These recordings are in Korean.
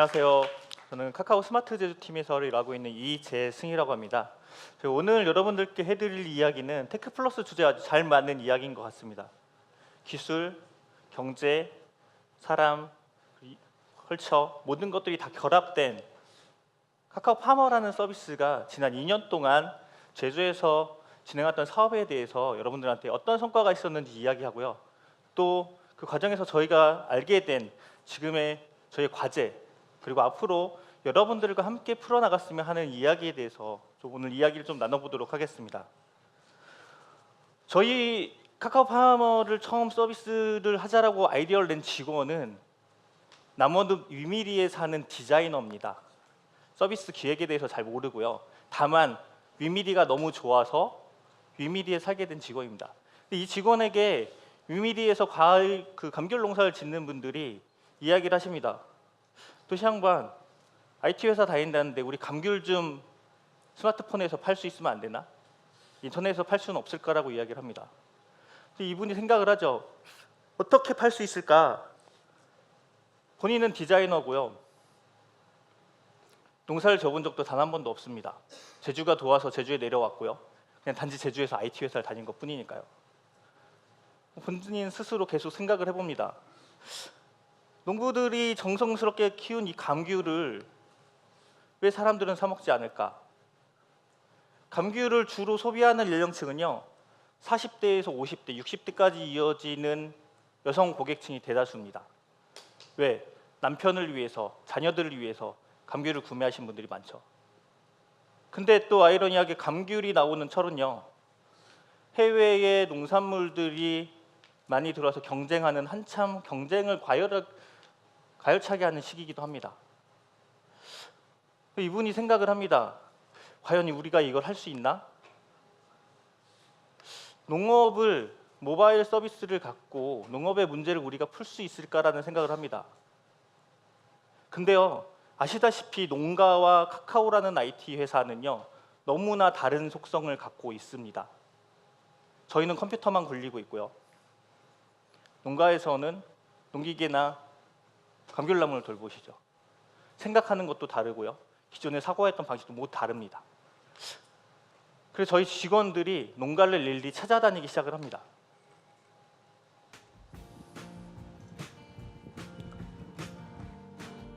안녕하세요. 저는 카카오 스마트 제주 팀에서 일하고 있는 이재승이라고 합니다. 오늘 여러분들께 해드릴 이야기는 테크 플러스 주제에 아주 잘 맞는 이야기인 것 같습니다. 기술, 경제, 사람, 이- 컬처 모든 것들이 다 결합된 카카오 파머라는 서비스가 지난 2년 동안 제주에서 진행했던 사업에 대해서 여러분들한테 어떤 성과가 있었는지 이야기하고요. 또 그 과정에서 저희가 알게 된 지금의 저희 과제 그리고 앞으로 여러분들과 함께 풀어나갔으면 하는 이야기에 대해서 좀 오늘 이야기를 좀 나눠보도록 하겠습니다. 저희 카카오 파머를 처음 서비스를 하자라고 아이디어를 낸 직원은 남원읍 위미리에 사는 디자이너입니다. 서비스 기획에 대해서 잘 모르고요. 다만 위미리가 너무 좋아서 위미리에 살게 된 직원입니다. 이 직원에게 위미리에서 과일 그 감귤 농사를 짓는 분들이 이야기를 하십니다. 도시 양반 IT 회사 다닌다는데 우리 감귤 좀 스마트폰에서 팔 수 있으면 안 되나? 인터넷에서 팔 수는 없을 거라고 이야기를 합니다. 이분이 생각을 하죠. 어떻게 팔 수 있을까? 본인은 디자이너고요. 농사를 접은 적도 단 한 번도 없습니다. 제주가 도와서 제주에 내려왔고요. 그냥 단지 제주에서 IT 회사를 다닌 것 뿐이니까요. 본인 스스로 계속 생각을 해봅니다. 농부들이 정성스럽게 키운 이 감귤을 왜 사람들은 사 먹지 않을까? 감귤을 주로 소비하는 연령층은요. 40대에서 50대, 60대까지 이어지는 여성 고객층이 대다수입니다. 왜? 남편을 위해서, 자녀들을 위해서 감귤을 구매하신 분들이 많죠. 근데 또 아이러니하게 감귤이 나오는 철은요. 해외의 농산물들이 많이 들어와서 경쟁하는 한참 경쟁을 과열 가열차게 하는 시기이기도 합니다. 이분이 생각을 합니다. 과연 우리가 이걸 할 수 있나? 농업을 모바일 서비스를 갖고 농업의 문제를 우리가 풀 수 있을까라는 생각을 합니다. 근데요, 아시다시피 농가와 카카오라는 IT 회사는요, 너무나 다른 속성을 갖고 있습니다. 저희는 컴퓨터만 굴리고 있고요. 농가에서는 농기계나 감귤나무를 돌보시죠. 생각하는 것도 다르고요. 기존에 사고했던 방식도 모두 다릅니다. 그래서 저희 직원들이 농가를 일일이 찾아다니기 시작을 합니다.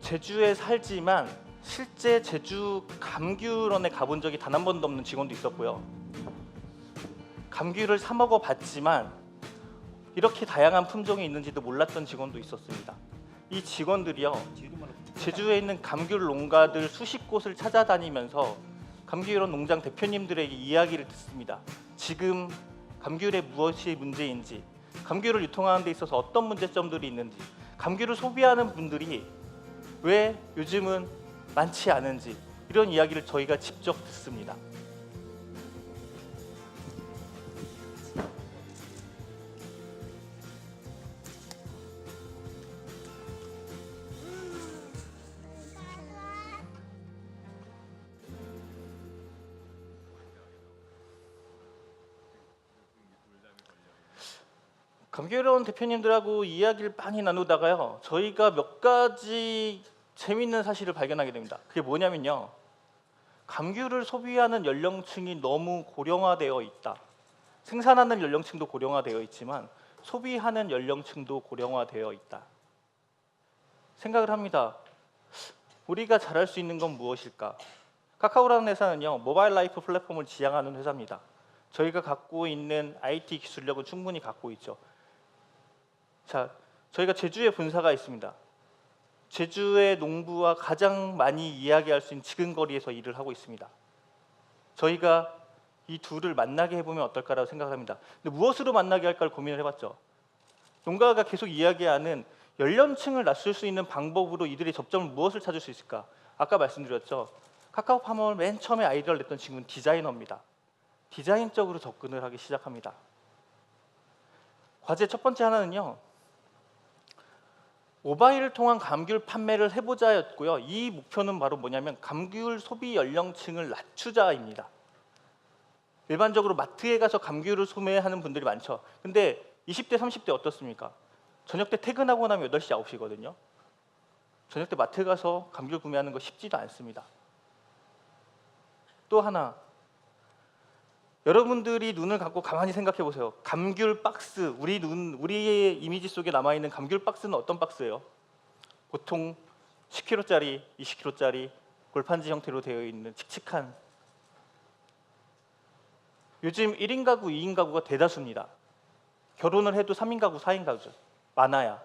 제주에 살지만 실제 제주 감귤원에 가본 적이 단 한 번도 없는 직원도 있었고요. 감귤을 사 먹어 봤지만 이렇게 다양한 품종이 있는지도 몰랐던 직원도 있었습니다. 이 직원들이요. 제주에 있는 감귤 농가들 수십 곳을 찾아다니면서 감귤원 농장 대표님들에게 이야기를 듣습니다. 지금 감귤에 무엇이 문제인지, 감귤을 유통하는 데 있어서 어떤 문제점들이 있는지, 감귤을 소비하는 분들이 왜 요즘은 많지 않은지 이런 이야기를 저희가 직접 듣습니다. 감귤원 대표님들하고 이야기를 많이 나누다가요. 저희가 몇 가지 재밌는 사실을 발견하게 됩니다. 그게 뭐냐면요. 감귤을 소비하는 연령층이 너무 고령화되어 있다. 생산하는 연령층도 고령화되어 있지만 소비하는 연령층도 고령화되어 있다. 생각을 합니다. 우리가 잘할 수 있는 건 무엇일까? 카카오라는 회사는요 모바일 라이프 플랫폼을 지향하는 회사입니다. 저희가 갖고 있는 IT 기술력은 충분히 갖고 있죠. 자, 저희가 제주에 본사가 있습니다. 제주의 농부와 가장 많이 이야기할 수 있는 지근거리에서 일을 하고 있습니다. 저희가 이 둘을 만나게 해보면 어떨까라고 생각을 합니다. 근데 무엇으로 만나게 할까를 고민을 해봤죠. 농가가 계속 이야기하는 연령층을 낮출 수 있는 방법으로 이들의 접점을 무엇을 찾을 수 있을까? 아까 말씀드렸죠. 카카오 파머를 맨 처음에 아이디어를 냈던 친구는 디자이너입니다. 디자인적으로 접근을 하기 시작합니다. 과제 첫 번째 하나는요. 모바일을 통한 감귤 판매를 해보자였고요. 이 목표는 바로 뭐냐면 감귤 소비 연령층을 낮추자입니다. 일반적으로 마트에 가서 감귤을 소매하는 분들이 많죠. 근데 20대, 30대 어떻습니까? 저녁 때 퇴근하고 나면 8시, 9시거든요. 저녁 때 마트 가서 감귤 구매하는 거 쉽지도 않습니다. 또 하나 여러분들이 눈을 감고 가만히 생각해 보세요. 감귤 박스 우리 눈 우리의 이미지 속에 남아 있는 감귤 박스는 어떤 박스예요? 보통 10kg짜리, 20kg짜리 골판지 형태로 되어 있는 칙칙한 요즘 1인 가구, 2인 가구가 대다수입니다. 결혼을 해도 3인 가구, 4인 가구죠. 많아야.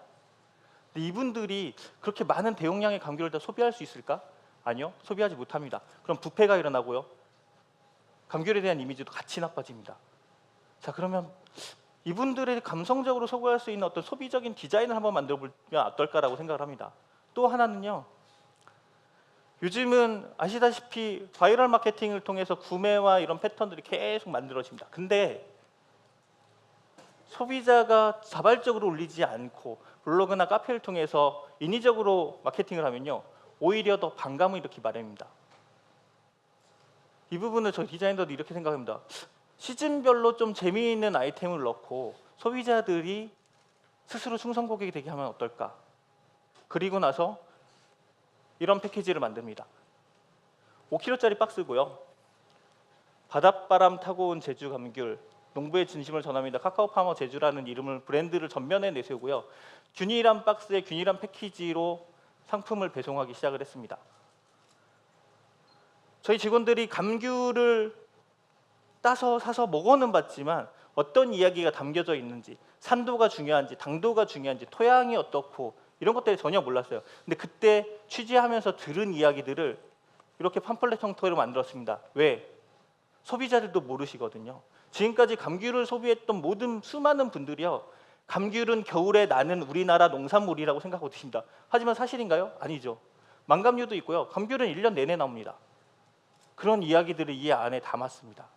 근데 이분들이 그렇게 많은 대용량의 감귤을 다 소비할 수 있을까? 아니요. 소비하지 못합니다. 그럼 부패가 일어나고요. 감귤에 대한 이미지도 같이 나빠집니다. 자, 그러면 이분들의 감성적으로 소구할 수 있는 어떤 소비적인 디자인을 한번 만들어 보면 어떨까라고 생각을 합니다. 또 하나는요. 요즘은 아시다시피 바이럴 마케팅을 통해서 구매와 이런 패턴들이 계속 만들어집니다. 근데 소비자가 자발적으로 올리지 않고 블로그나 카페를 통해서 인위적으로 마케팅을 하면요. 오히려 더 반감을 일으키기 마련입니다. 이 부분을 저희 디자이너도 이렇게 생각합니다. 시즌별로 좀 재미있는 아이템을 넣고 소비자들이 스스로 충성 고객이 되게 하면 어떨까? 그리고 나서 이런 패키지를 만듭니다. 5kg짜리 박스고요. 바닷바람 타고 온 제주 감귤, 농부의 진심을 전합니다. 카카오 파머 제주라는 이름을 브랜드를 전면에 내세우고요. 균일한 박스에 균일한 패키지로 상품을 배송하기 시작을 했습니다. 저희 직원들이 감귤을 따서 사서 먹어는 봤지만 어떤 이야기가 담겨져 있는지 산도가 중요한지 당도가 중요한지 토양이 어떻고 이런 것들이 전혀 몰랐어요. 근데 그때 취재하면서 들은 이야기들을 이렇게 팜플렛 형태로 만들었습니다. 왜? 소비자들도 모르시거든요. 지금까지 감귤을 소비했던 모든 수많은 분들이요. 감귤은 겨울에 나는 우리나라 농산물이라고 생각하고 드십니다. 하지만 사실인가요? 아니죠. 망감류도 있고요. 감귤은 1년 내내 나옵니다. 그런 이야기들을 이 안에 담았습니다.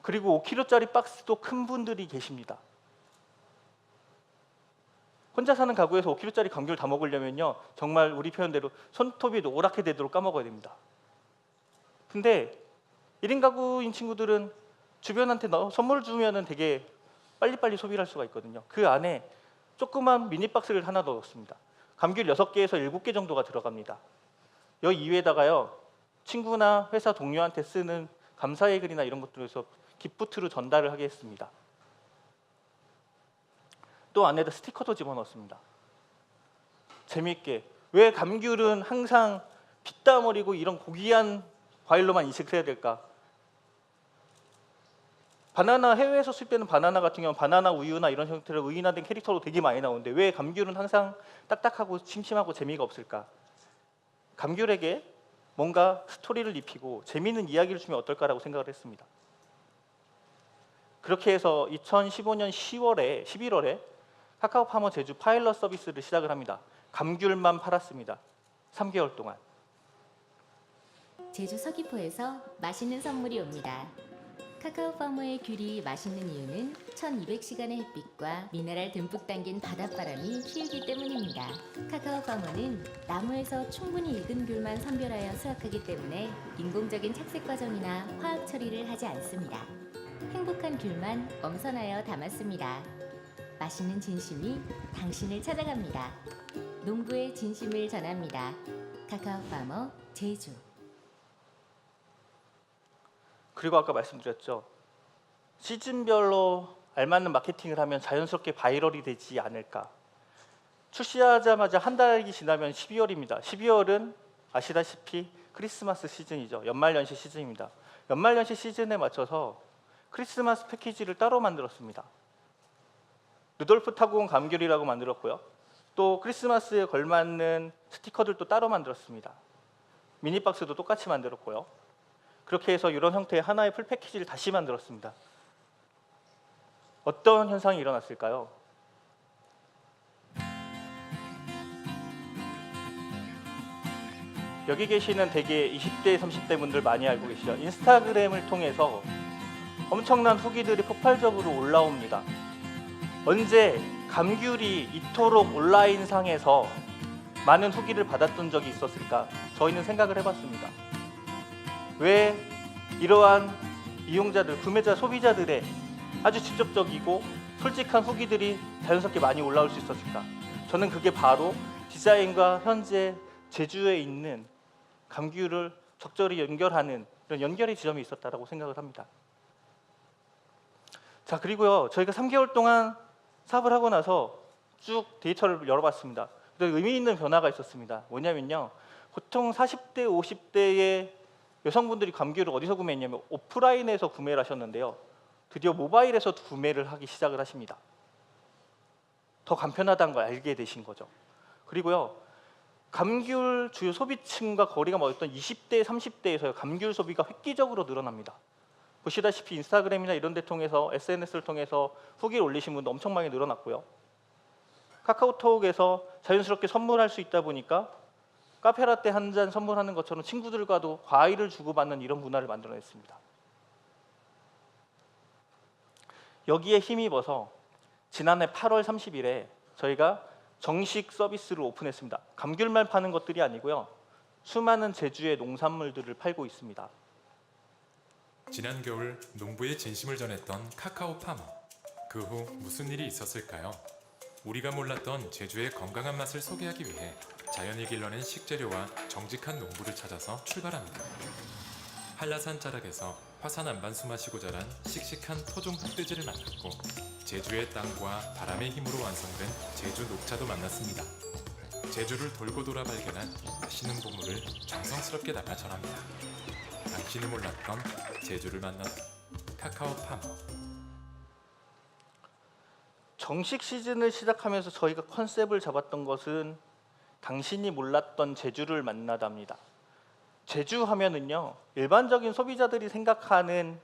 그리고 5kg짜리 박스도 큰 분들이 계십니다. 혼자 사는 가구에서 5kg짜리 감귤 다 먹으려면요 정말 우리 표현대로 손톱이 노랗게 되도록 까먹어야 됩니다. 근데 1인 가구인 친구들은 주변한테 너- 선물 주면은 되게 빨리빨리 소비를 할 수가 있거든요. 그 안에 조그만 미니 박스를 하나 넣었습니다. 감귤 6개에서 7개 정도가 들어갑니다. 여 이외에다가요 친구나 회사 동료한테 쓰는 감사의 글이나 이런 것들에서 기프트로 전달을 하겠습니다. 또 안에다 스티커도 집어넣습니다. 재미있게 왜 감귤은 항상 어리고 이런 고귀한 과일로만 인식을 해야 될까? 바나나 해외에서 수입되는 바나나 같은 경우는 바나나 우유나 이런 형태로 의인화된 캐릭터로 되게 많이 나오는데 왜 감귤은 항상 딱딱하고 심심하고 재미가 없을까? 감귤에게 뭔가 스토리를 입히고 재미있는 이야기를 주면 어떨까라고 생각을 했습니다. 그렇게 해서 2015년 10월에 11월에 카카오 파머 제주 파일럿 서비스를 시작을 합니다. 감귤만 팔았습니다. 3개월 동안. 제주 서귀포에서 맛있는 선물이 옵니다. 카카오 파머의 귤이 맛있는 이유는 1200시간의 햇빛과 미네랄 듬뿍 담긴 바닷바람이 키우기 때문입니다. 카카오 파머는 나무에서 충분히 익은 귤만 선별하여 수확하기 때문에 인공적인 착색 과정이나 화학 처리를 하지 않습니다. 행복한 귤만 엄선하여 담았습니다. 맛있는 진심이 당신을 찾아갑니다. 농부의 진심을 전합니다. 카카오 파머 제주 그리고 아까 말씀드렸죠. 시즌별로 알맞는 마케팅을 하면 자연스럽게 바이럴이 되지 않을까. 출시하자마자 한 달이 지나면 12월입니다. 12월은 아시다시피 크리스마스 시즌이죠. 연말연시 시즌입니다. 연말연시 시즌에 맞춰서 크리스마스 패키지를 따로 만들었습니다. 루돌프 온 감귤이라고 만들었고요. 또 크리스마스에 걸맞는 스티커들도 따로 만들었습니다. 미니박스도 똑같이 만들었고요. 그렇게 해서 이런 형태의 하나의 풀 패키지를 다시 만들었습니다. 어떤 현상이 일어났을까요? 여기 계시는 대개 20대, 30대 분들 많이 알고 계시죠? 인스타그램을 통해서 엄청난 후기들이 폭발적으로 올라옵니다. 언제 감귤이 이토록 온라인 상에서 많은 후기를 받았던 적이 있었을까? 저희는 생각을 해봤습니다. 왜 이러한 이용자들, 구매자, 소비자들의 아주 직접적이고 솔직한 후기들이 자연스럽게 많이 올라올 수 있었을까? 저는 그게 바로 디자인과 현재 제주에 있는 감귤을 적절히 연결하는 이런 연결의 지점이 있었다라고 생각을 합니다. 자 그리고요 저희가 3개월 동안 사업을 하고 나서 쭉 데이터를 열어봤습니다. 의미 있는 변화가 있었습니다. 뭐냐면요 보통 40대 50대의 여성분들이 감귤을 어디서 구매했냐면 오프라인에서 구매를 하셨는데요. 드디어 모바일에서 구매를 하기 시작을 하십니다. 더 간편하다는 걸 알게 되신 거죠. 그리고요. 감귤 주요 소비층과 거리가 멀었던 20대, 30대에서 감귤 소비가 획기적으로 늘어납니다. 보시다시피 인스타그램이나 이런 데 통해서 SNS를 통해서 후기를 올리신 분도 엄청 많이 늘어났고요. 카카오톡에서 자연스럽게 선물할 수 있다 보니까 카페라떼 한 잔 선물하는 것처럼 친구들과도 과일을 주고받는 이런 문화를 만들어냈습니다. 여기에 힘입어서 지난해 8월 30일에 저희가 정식 서비스를 오픈했습니다. 감귤만 파는 것들이 아니고요. 수많은 제주의 농산물들을 팔고 있습니다. 지난 겨울 농부의 진심을 전했던 카카오 파머. 그 후 무슨 일이 있었을까요? 우리가 몰랐던 제주의 건강한 맛을 소개하기 위해 자연이 길러낸 식재료와 정직한 농부를 찾아서 출발합니다. 한라산 자락에서 화산 안반수 마시고 자란 씩씩한 토종 흑돼지를 만났고 제주의 땅과 바람의 힘으로 완성된 제주 녹차도 만났습니다. 제주를 돌고 돌아 발견한 맛있는 보물을 정성스럽게 담아 전합니다. 당신이 몰랐던 제주를 만났다. 카카오 파머. 정식 시즌을 시작하면서 저희가 컨셉을 잡았던 것은 당신이 몰랐던 제주를 만나답니다. 제주 하면은요 일반적인 소비자들이 생각하는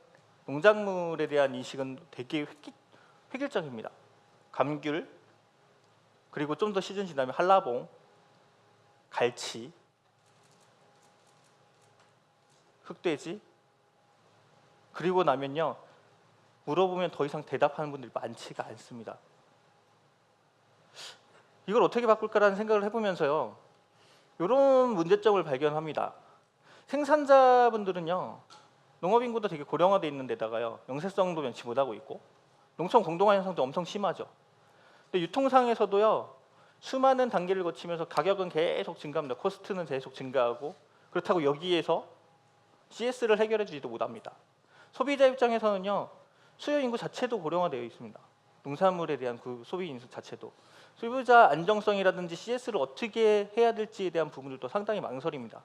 농작물에 대한 인식은 되게 획기, 획일적입니다. 감귤 그리고 좀 더 시즌 지나면 한라봉, 갈치, 흑돼지 그리고 나면요 물어보면 더 이상 대답하는 분들이 많지가 않습니다. 이걸 어떻게 바꿀까라는 생각을 해보면서요 이런 문제점을 발견합니다. 생산자분들은요 농업 인구도 되게 고령화돼 있는 데다가요 영세성도 면치 못하고 있고 농촌 공동화 현상도 엄청 심하죠. 근데 유통상에서도요 수많은 단계를 거치면서 가격은 계속 증가합니다. 코스트는 계속 증가하고 그렇다고 여기에서 CS를 해결해 주지도 못합니다. 소비자 입장에서는요 수요 인구 자체도 고령화되어 있습니다. 농산물에 대한 그 소비 인수 자체도 소비자 안정성이라든지 CS를 어떻게 해야 될지에 대한 부분들도 상당히 망설입니다.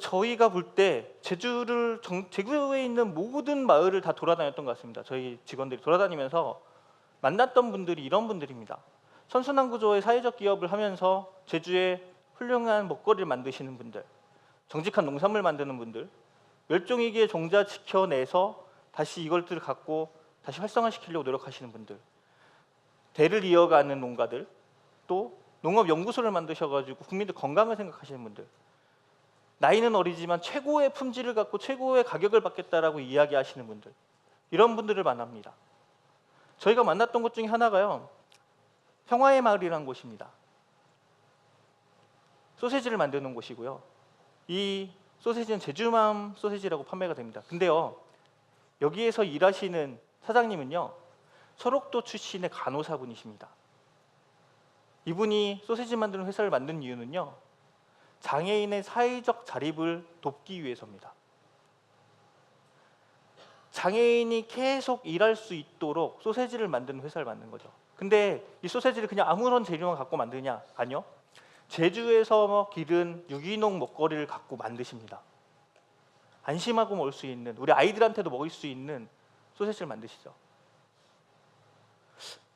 저희가 볼 때 제주를 정- 제주에 있는 모든 마을을 다 돌아다녔던 것 같습니다. 저희 직원들이 돌아다니면서 만났던 분들이 이런 분들입니다. 선순환 구조의 사회적 기업을 하면서 제주에 훌륭한 먹거리를 만드시는 분들, 정직한 농산물 만드는 분들, 멸종위기의 종자 지켜내서 다시 이것들을 갖고 다시 활성화시키려고 노력하시는 분들, 대를 이어가는 농가들, 또 농업 연구소를 만드셔가지고 국민들 건강을 생각하시는 분들, 나이는 어리지만 최고의 품질을 갖고 최고의 가격을 받겠다라고 이야기하시는 분들, 이런 분들을 만납니다. 저희가 만났던 곳 중에 하나가요, 평화의 마을이라는 곳입니다. 소세지를 만드는 곳이고요. 이 소세지는 제주맘 소세지라고 판매가 됩니다. 근데요, 여기에서 일하시는 사장님은요, 소록도 출신의 간호사분이십니다. 이분이 소세지 만드는 회사를 만든 이유는요, 장애인의 사회적 자립을 돕기 위해서입니다. 장애인이 계속 일할 수 있도록 소세지를 만드는 회사를 만든 거죠. 근데 이 소세지를 그냥 아무런 재료만 갖고 만드냐? 아니요. 제주에서 기른 유기농 먹거리를 갖고 만드십니다. 안심하고 먹을 수 있는 우리 아이들한테도 먹을 수 있는 소세지를 만드시죠.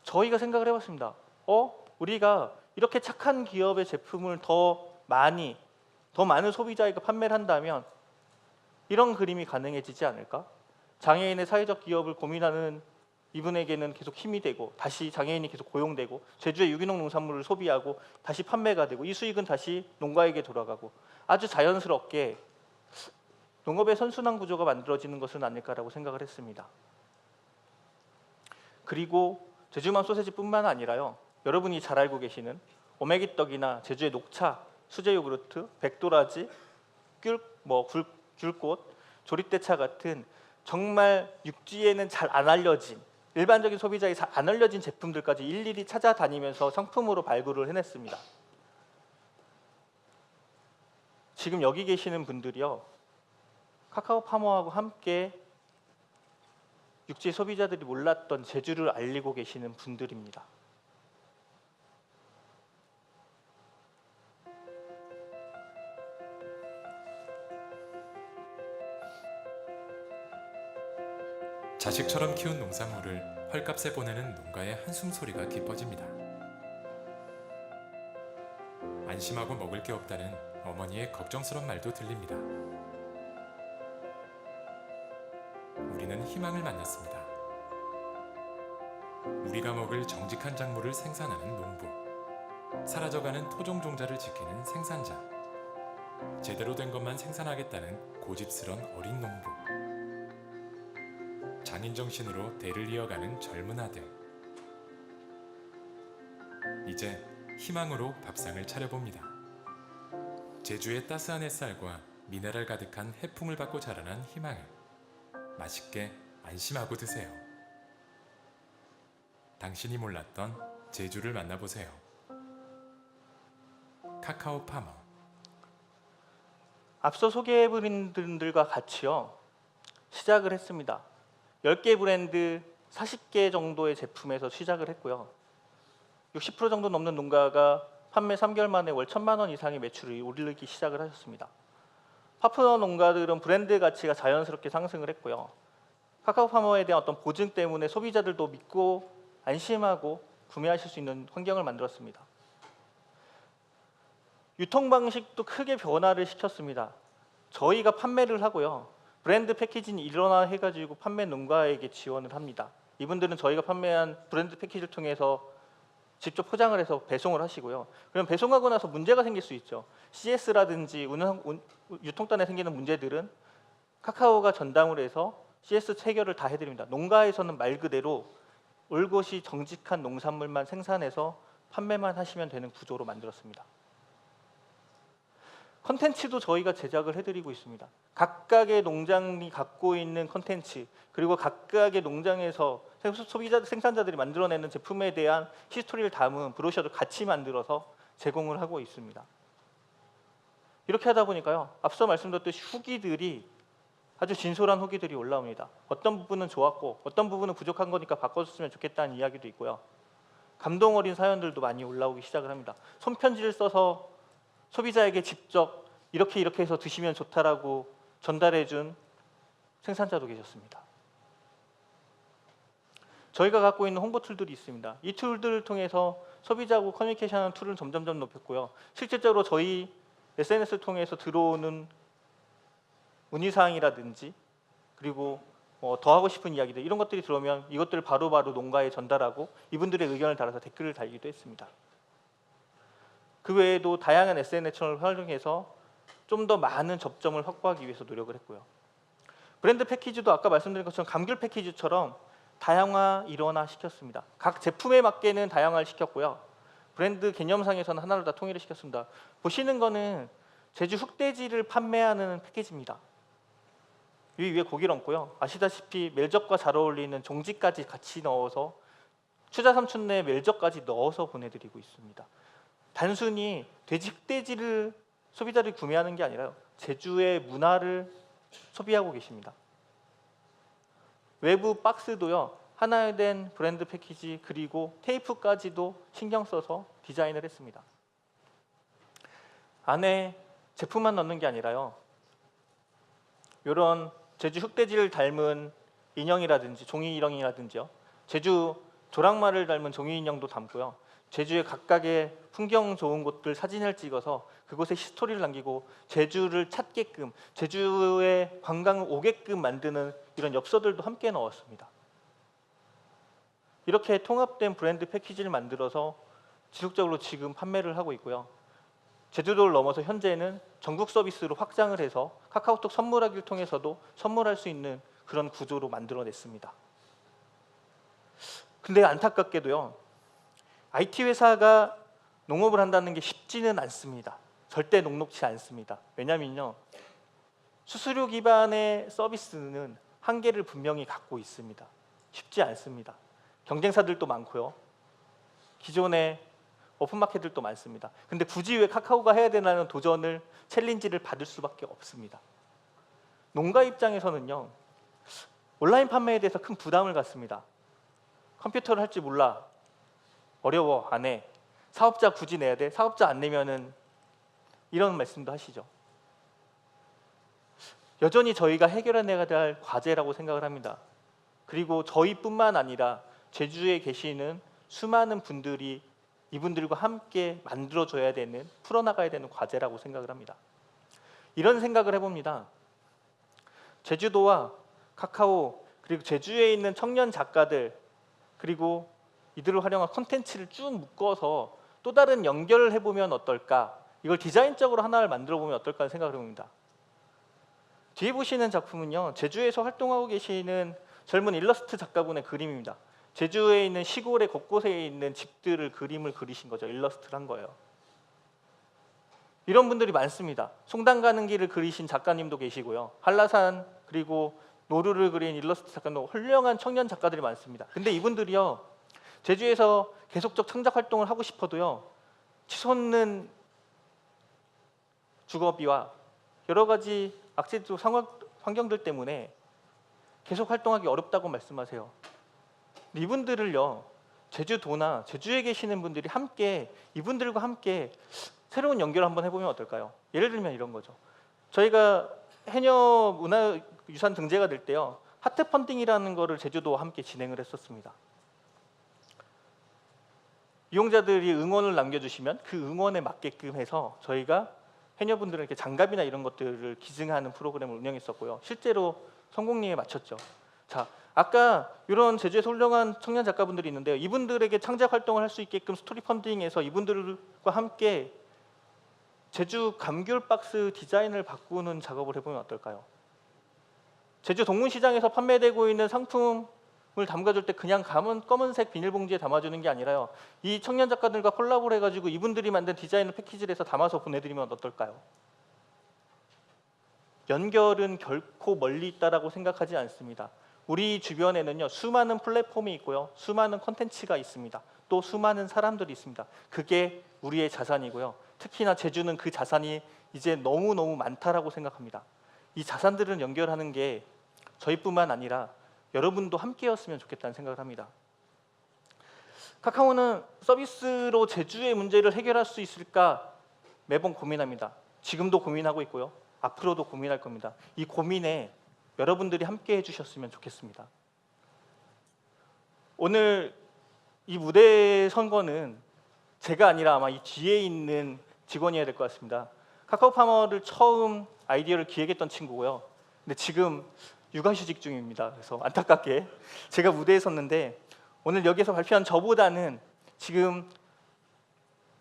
저희가 생각을 해봤습니다. 어? 우리가 이렇게 착한 기업의 제품을 더 많이 더 많은 소비자에게 판매를 한다면 이런 그림이 가능해지지 않을까? 장애인의 사회적 기업을 고민하는 이분에게는 계속 힘이 되고 다시 장애인이 계속 고용되고 제주의 유기농 농산물을 소비하고 다시 판매가 되고 이 수익은 다시 농가에게 돌아가고 아주 자연스럽게 농업의 선순환 구조가 만들어지는 것은 아닐까라고 생각을 했습니다. 그리고 제주만 소세지뿐만 아니라요. 여러분이 잘 알고 계시는 오메기 떡이나 제주의 녹차, 수제 요구르트, 백도라지, 귤, 뭐 굴, 귤꽃, 조리대차 같은 정말 육지에는 잘 안 알려진 일반적인 소비자에 잘 안 알려진 제품들까지 일일이 찾아다니면서 상품으로 발굴을 해냈습니다. 지금 여기 계시는 분들이요. 카카오 파머하고 함께 육지 소비자들이 몰랐던 제주를 알리고 계시는 분들입니다. 자식처럼 키운 농산물을 헐값에 보내는 농가의 한숨 소리가 깊어집니다. 안심하고 먹을 게 없다는 어머니의 걱정스러운 말도 들립니다. 희망을 만났습니다. 우리가 먹을 정직한 작물을 생산하는 농부, 사라져가는 토종 종자를 지키는 생산자, 제대로 된 것만 생산하겠다는 고집스런 어린 농부. 장인 정신으로 대를 이어가는 젊은 아들. 이제 희망으로 밥상을 차려봅니다. 제주의 따스한 햇살과 미네랄 가득한 해풍을 받고 자라난 희망을 맛있게 안심하고 드세요. 당신이 몰랐던 제주를 만나보세요. 카카오 파머. 앞서 소개해드린 분들과 같이요 시작을 했습니다. 10개 브랜드 40개 정도의 제품에서 시작을 했고요. 60% 정도 넘는 농가가 판매 3개월 만에 월 1천만 원 이상의 매출을 오르기 시작을 하셨습니다. 파프너 농가들은 브랜드 가치가 자연스럽게 상승을 했고요. 카카오 파머에 대한 어떤 보증 때문에 소비자들도 믿고 안심하고 구매하실 수 있는 환경을 만들었습니다. 유통 방식도 크게 변화를 시켰습니다. 저희가 판매를 하고요. 브랜드 패키징이 일어나 해가지고 판매 농가에게 지원을 합니다. 이분들은 저희가 판매한 브랜드 패키지를 통해서 직접 포장을 해서 배송을 하시고요. 그럼 배송하고 나서 문제가 생길 수 있죠. CS라든지 운영, 운- 유통단에 생기는 문제들은 카카오가 전담을 해서 CS 체결을 다 해드립니다. 농가에서는 말 그대로 올곧이 정직한 농산물만 생산해서 판매만 하시면 되는 구조로 만들었습니다. 컨텐츠도 저희가 제작을 해드리고 있습니다. 각각의 농장이 갖고 있는 컨텐츠 그리고 각각의 농장에서 생- 소비자 생산자들이 만들어내는 제품에 대한 히스토리를 담은 브로셔도 같이 만들어서 제공을 하고 있습니다. 이렇게 하다 보니까요. 앞서 말씀드렸듯이 후기들이 아주 진솔한 후기들이 올라옵니다. 어떤 부분은 좋았고 어떤 부분은 부족한 거니까 바꿔줬으면 좋겠다는 이야기도 있고요. 감동 어린 사연들도 많이 올라오기 시작을 합니다. 손편지를 써서 소비자에게 직접 이렇게 이렇게 해서 드시면 좋다라고 전달해 준 생산자도 계셨습니다. 저희가 갖고 있는 홍보 툴들이 있습니다. 이 툴들을 통해서 소비자하고 커뮤니케이션하는 툴을 점점점 높였고요. 실질적으로 저희 SNS를 통해서 들어오는 문의사항이라든지 그리고 뭐더 하고 싶은 이야기들 이런 것들이 들어오면 이것들을 바로 바로 농가에 전달하고 이분들의 의견을 달아서 댓글을 달기도 했습니다. 그 외에도 다양한 SNS 채널을 활용해서 좀 더 많은 접점을 확보하기 위해서 노력을 했고요. 브랜드 패키지도 아까 말씀드린 것처럼 감귤 패키지처럼 다양화 일원화 시켰습니다. 각 제품에 맞게는 다양화를 시켰고요. 브랜드 개념상에서는 하나로 다 통일을 시켰습니다. 보시는 거는 제주 흑돼지를 판매하는 패키지입니다. 위 위에 고기를 얹고요. 아시다시피 멜젓과 잘 어울리는 종지까지 같이 넣어서 추자 삼촌네 멜젓까지 넣어서 보내드리고 있습니다. 단순히 돼지 흑돼지를 소비자들이 구매하는 게 아니라요. 제주의 문화를 소비하고 계십니다. 외부 박스도요. 하나에 된 브랜드 패키지 그리고 테이프까지도 신경 써서 디자인을 했습니다. 안에 제품만 넣는 게 아니라요. 이런 제주 흑돼지를 닮은 인형이라든지 종이 인형이라든지요. 제주 조랑말을 닮은 종이 인형도 담고요. 제주의 각각의 풍경 좋은 곳들 사진을 찍어서 그곳에 히스토리를 남기고 제주를 찾게끔 제주의 관광을 오게끔 만드는 이런 엽서들도 함께 넣었습니다. 이렇게 통합된 브랜드 패키지를 만들어서 지속적으로 지금 판매를 하고 있고요. 제주도를 넘어서 현재는 전국 서비스로 확장을 해서 카카오톡 선물하기를 통해서도 선물할 수 있는 그런 구조로 만들어냈습니다. 근데 안타깝게도요. IT 회사가 농업을 한다는 게 쉽지는 않습니다. 절대 녹록치 않습니다. 왜냐면요. 수수료 기반의 서비스는 한계를 분명히 갖고 있습니다. 쉽지 않습니다. 경쟁사들도 많고요. 기존의 오픈마켓들도 많습니다. 근데 굳이 왜 카카오가 해야 되나는 도전을 챌린지를 받을 수밖에 없습니다. 농가 입장에서는요. 온라인 판매에 대해서 큰 부담을 갖습니다. 컴퓨터를 할 줄 몰라. 어려워. 안 해. 사업자 굳이 내야 돼. 사업자 안 내면은 이런 말씀도 하시죠. 여전히 저희가 해결해내야 될 과제라고 생각을 합니다. 그리고 저희뿐만 아니라 제주에 계시는 수많은 분들이 이분들과 함께 만들어줘야 되는 풀어나가야 되는 과제라고 생각을 합니다. 이런 생각을 해봅니다. 제주도와 카카오 그리고 제주에 있는 청년 작가들 그리고 이들을 활용한 콘텐츠를 쭉 묶어서 또 다른 연결을 해보면 어떨까? 이걸 디자인적으로 하나를 만들어 보면 어떨까 하는 생각을 해봅니다. 뒤에 보시는 작품은요 제주에서 활동하고 계시는 젊은 일러스트 작가분의 그림입니다. 제주에 있는 시골의 곳곳에 있는 집들을 그림을 그리신 거죠. 일러스트를 한 거예요. 이런 분들이 많습니다. 송당 가는 길을 그리신 작가님도 계시고요. 한라산 그리고 노루를 그린 일러스트 작가도 훌륭한 청년 작가들이 많습니다. 근데 이분들이요 제주에서 계속적 창작 활동을 하고 싶어도요 치솟는 주거비와 여러 가지 상황 환경들 때문에 계속 활동하기 어렵다고 말씀하세요. 이분들을요 제주도나 제주에 계시는 분들이 함께 이분들과 함께 새로운 연결을 한번 해보면 어떨까요? 예를 들면 이런 거죠. 저희가 해녀 문화유산 등재가 될 때요 하트 펀딩이라는 거를 제주도와 함께 진행을 했었습니다. 이용자들이 응원을 남겨주시면 그 응원에 맞게끔 해서 저희가 해녀분들에게 장갑이나 이런 것들을 기증하는 프로그램을 운영했었고요. 실제로 성공리에 맞췄죠. 자, 아까 이런 제주에서 훌륭한 청년 작가분들이 있는데요. 이분들에게 창작 활동을 할 수 있게끔 스토리 펀딩에서 이분들과 함께 제주 감귤 박스 디자인을 바꾸는 작업을 해보면 어떨까요? 제주 동문시장에서 판매되고 있는 상품 을 담가줄 때 그냥 감은 검은색 비닐봉지에 담아주는 게 아니라요. 이 청년 작가들과 콜라보를 해가지고 이분들이 만든 디자인을 패키지를 해서 담아서 보내드리면 어떨까요? 연결은 결코 멀리 있다라고 생각하지 않습니다. 우리 주변에는요 수많은 플랫폼이 있고요, 수많은 콘텐츠가 있습니다. 또 수많은 사람들이 있습니다. 그게 우리의 자산이고요. 특히나 제주는 그 자산이 이제 너무 너무 많다라고 생각합니다. 이 자산들을 연결하는 게 저희뿐만 아니라 여러분도 함께였으면 좋겠다는 생각을 합니다. 카카오는 서비스로 제주의 문제를 해결할 수 있을까 매번 고민합니다. 지금도 고민하고 있고요. 앞으로도 고민할 겁니다. 이 고민에 여러분들이 함께 해주셨으면 좋겠습니다. 오늘 이 무대 선거는 제가 아니라 아마 이 뒤에 있는 직원이어야 될 것 같습니다. 카카오 파머를 처음 아이디어를 기획했던 친구고요. 근데 지금 육아휴직 중입니다. 그래서 안타깝게 제가 무대에 섰는데 오늘 여기서 발표한 저보다는 지금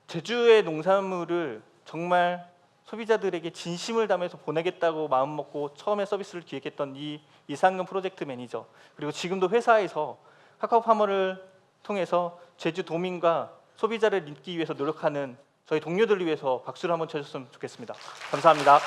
제주의 농산물을 정말 소비자들에게 진심을 담아서 보내겠다고 마음먹고 처음에 서비스를 기획했던 이 이상근 프로젝트 매니저 그리고 지금도 회사에서 카카오 파머를 통해서 제주 도민과 소비자를 잇기 위해서 노력하는 저희 동료들을 위해서 박수를 한번 쳐줬으면 좋겠습니다. 감사합니다.